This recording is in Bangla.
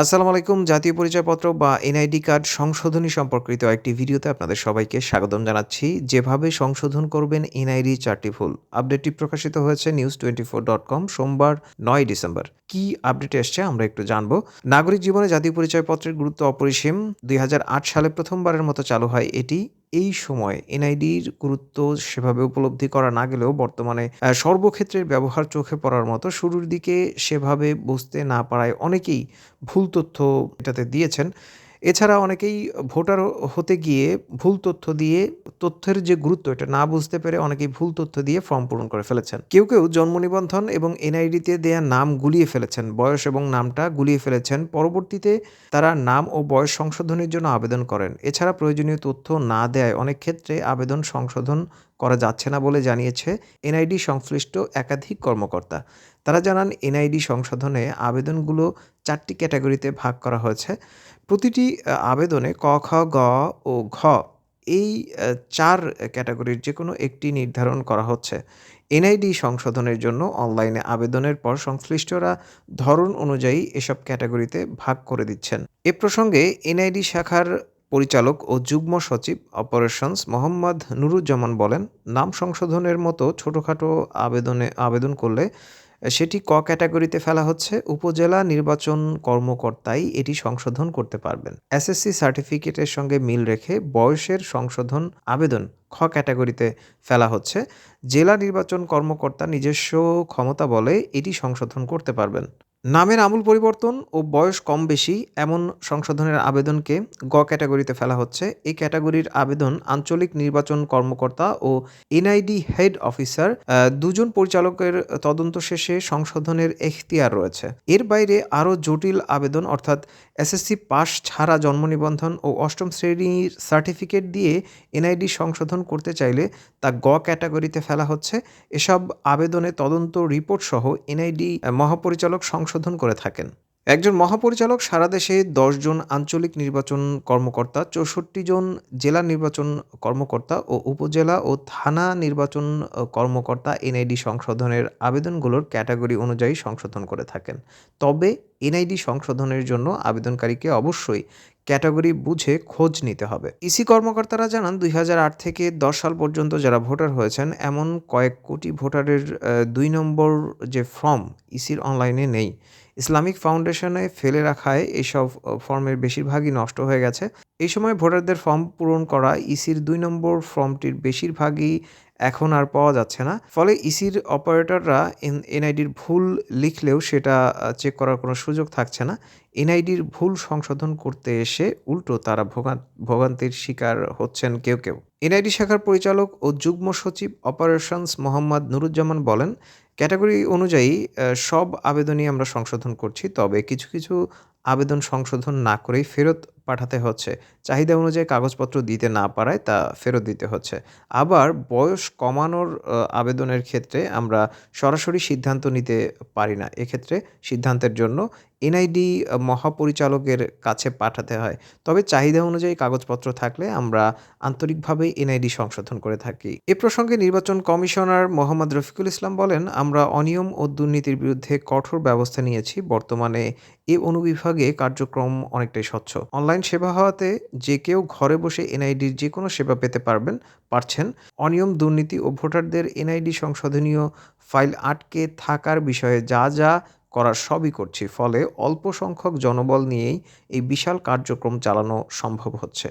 আসসালামু আলাইকুম। জাতীয় পরিচয়পত্র বা এনআইডি কার্ড সংশোধনী সম্পর্কিত একটি ভিডিওতে আপনাদের সবাইকে স্বাগতম জানাচ্ছি। যেভাবে সংশোধন করবেন এনআইডি চারটি ভুল, আপডেটটি প্রকাশিত হয়েছে news twenty four dot com সোমবার নয় ডিসেম্বর। কি আপডেট এসছে আমরা একটু জানব। নাগরিক জীবনে জাতীয় পরিচয়পত্রের গুরুত্ব অপরিসীম। দুই হাজার আট সালে প্রথমবারের মতো চালু হয় এটি। এই সময় এনআইডির গুরুত্ব সেভাবে উপলব্ধি করা না গেলেও বর্তমানে সর্বক্ষেত্রের ব্যবহার চোখে পড়ার মতো শুরুর দিকে সেভাবে বুঝতে না পারায় অনেকেই ভুল তথ্য এটাতে দিয়েছেন। এছাড়া অনেকেই ভোটার হতে গিয়ে ভুল তথ্য দিয়ে তথ্যের যে গুরুত্ব, এটা না বুঝতে পেরে অনেকেই ভুল তথ্য দিয়ে ফর্ম পূরণ করে ফেলেছেন। কেউ কেউ জন্ম নিবন্ধন এবং এনআইডিতে দেয়া নাম গুলিয়ে ফেলেছেন। বয়স এবং নামটা গুলিয়ে ফেলেছেন। পরবর্তীতে তারা নাম ও বয়স সংশোধনের জন্য আবেদন করেন। এছাড়া প্রয়োজনীয় তথ্য না দেয় অনেক ক্ষেত্রে আবেদন সংশোধন করা যাচ্ছে না বলে জানিয়েছে এনআইডি সংশ্লিষ্ট একাধিক কর্মকর্তা। তারা জানান, এনআইডি সংশোধনে আবেদনগুলো চারটি ক্যাটাগরিতে ভাগ করা হয়েছে। প্রতিটি আবেদনে ক, খ, গ ও ঘ এই চার ক্যাটাগরির যে কোনো একটি নির্ধারণ করা হচ্ছে। এনআইডি সংশোধনের জন্য অনলাইনে আবেদনের পর সংশ্লিষ্টরা ধরন অনুযায়ী এসব ক্যাটাগরিতে ভাগ করে দিচ্ছেন। এ প্রসঙ্গে এনআইডি শাখার পরিচালক ও যুগ্ম সচিব অপারেশনস মোহাম্মদ নুরুজ্জামান বলেন, নাম সংশোধনের মতো ছোটোখাটো আবেদনে, আবেদন করলে সেটি ক ক্যাটাগরিতে ফেলা হচ্ছে, উপজেলা নির্বাচন কর্মকর্তাই এটি সংশোধন করতে পারবেন। এসএসসি সার্টিফিকেটের সঙ্গে মিল রেখে বয়সের সংশোধন আবেদন খ ক্যাটাগরিতে ফেলা হচ্ছে। জেলা নির্বাচন কর্মকর্তা নিজস্ব ক্ষমতা বলে এটি সংশোধন করতে পারবেন। নামের আমূল পরিবর্তন ও বয়স কম বেশি এমন সংশোধনের আবেদনকে গ ক্যাটাগরিতে ফেলা হচ্ছে। এই ক্যাটাগরির আবেদন আঞ্চলিক নির্বাচন কর্মকর্তা ও এনআইডি হেড অফিসার দুজন পরিচালকের তদন্ত শেষে সংশোধনের এখতিয়ার রয়েছে। এর বাইরে আরও জটিল আবেদন অর্থাৎ এসএসসি পাস ছাড়া জন্ম নিবন্ধন ও অষ্টম শ্রেণির সার্টিফিকেট দিয়ে এনআইডি সংশোধন করতে চাইলে তা গ ক্যাটাগরিতে ফেলা হচ্ছে। এসব আবেদনে তদন্ত রিপোর্ট সহ এনআইডি মহাপরিচালক সংশোধন করে থাকেন। একজন মহাপরিচালক সারা দেশে জন আঞ্চলিক নির্বাচন কর্মকর্তা, চৌষট্টি জন জেলা নির্বাচন কর্মকর্তা ও উপজেলা ও থানা নির্বাচন কর্মকর্তা এনআইডি সংশোধনের আবেদনগুলোর ক্যাটাগরি অনুযায়ী সংশোধন করে থাকেন। তবে এনআইডি সংশোধনের জন্য আবেদনকারীকে অবশ্যই ক্যাটাগরি বুঝে খোঁজ নিতে হবে। ইসি কর্মকর্তারা জানান, দুই হাজার আট থেকে দশ সাল পর্যন্ত যারা ভোটার হয়েছেন, এমন কয়েক কোটি ভোটারের দুই নম্বর যে ফর্ম ইসির অনলাইনে নেই। ইসলামিক ফাউন্ডেশনে ফেলে রাখায় এসব ফর্মের বেশিরভাগই নষ্ট হয়ে গেছে। এই সময় ভোটারদের ফর্ম পূরণ করা ইসির দুই নম্বর ফর্মটির বেশিরভাগই এখন আর পাওয়া যাচ্ছে না। ফলে ইসির অপারেটররা এনআইডির ভুল লিখলেও সেটা চেক করার কোনো সুযোগ থাকছে না। এনআইডির ভুল সংশোধন করতে এসে উল্টো তারা ভোগান ভোগান্তির শিকার হচ্ছেন কেউ কেউ। এনআইডি শাখার পরিচালক ও যুগ্ম সচিব অপারেশনস মোহাম্মদ নুরুজ্জামান বলেন, ক্যাটাগরি অনুযায়ী সব আবেদনই আমরা সংশোধন করছি, তবে কিছু কিছু আবেদন সংশোধন না করেই ফেরত পাঠাতে হচ্ছে। চাহিদা অনুযায়ী কাগজপত্র দিতে না পারায় তা ফেরত দিতে হচ্ছে। আবার বয়স কমানোর আবেদনের ক্ষেত্রে আমরা সরাসরি সিদ্ধান্ত নিতে পারি না। এক্ষেত্রে সিদ্ধান্তের জন্য এনআইডি মহাপরিচালকের কাছে পাঠাতে হয়। তবে চাহিদা অনুযায়ী কাগজপত্র থাকলে আমরা আন্তরিকভাবে এনআইডি সংশোধন করে থাকি। এ প্রসঙ্গে নির্বাচন কমিশনার মোহাম্মদ রফিকুল ইসলাম বলেন, আমরা অনিয়ম ও দুর্নীতির বিরুদ্ধে কঠোর ব্যবস্থা নিয়েছি, বর্তমানে এ অনুবিভাগে কার্যক্রম অনেকটাই স্বচ্ছ। অনলাইন সেবা হওয়াতে যে কেউ ঘরে বসে এনআইডির যে কোনো সেবা পেতে পারবেন, পারছেন। অনিয়ম, দুর্নীতি ও ভোটারদের এনআইডি সংশোধনীয় ফাইল আটকে থাকার বিষয়ে যা যা করার সবই করছি, ফলে অল্প সংখ্যক জনবল নিয়েই এই বিশাল কার্যক্রম চালানো সম্ভব হচ্ছে।